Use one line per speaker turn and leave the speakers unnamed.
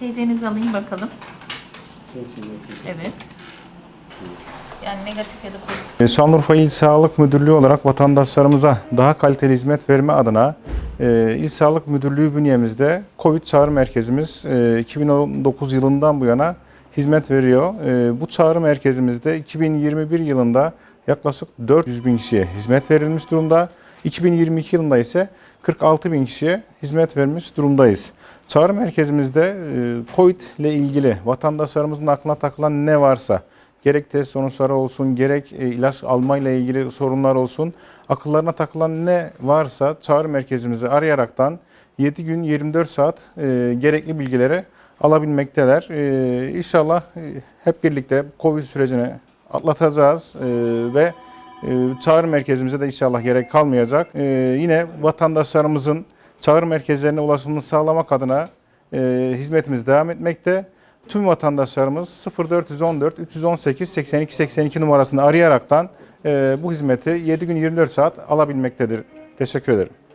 TC'nizi alayım bakalım. Evet. Yani negatif ya da pozitif.
E, Şanlıurfa İl Sağlık Müdürlüğü olarak vatandaşlarımıza daha kaliteli hizmet verme adına e, İl Sağlık Müdürlüğü bünyemizde COVID çağrı merkezimiz e, 2019 yılından bu yana hizmet veriyor. E, bu çağrı merkezimizde 2021 yılında yaklaşık 400 bin kişiye hizmet verilmiş durumda. 2022 yılında ise 46 bin kişiye hizmet vermiş durumdayız. Çağrı merkezimizde e, COVID ile ilgili vatandaşlarımızın aklına takılan ne varsa gerek test sonuçları olsun, gerek e, ilaç almayla ilgili sorunlar olsun, akıllarına takılan ne varsa çağrı merkezimizi arayaraktan 7 gün 24 saat e, gerekli bilgileri alabilmekteler. İnşallah hep birlikte Covid sürecini atlatacağız ve çağrı merkezimize de inşallah gerek kalmayacak. E, yine vatandaşlarımızın çağrı merkezlerine ulaşımını sağlamak adına e, hizmetimiz devam etmekte. Tüm vatandaşlarımız 0414 318 82 82 numarasını arayaraktan e, bu hizmeti 7 gün 24 saat alabilmektedir. Teşekkür ederim.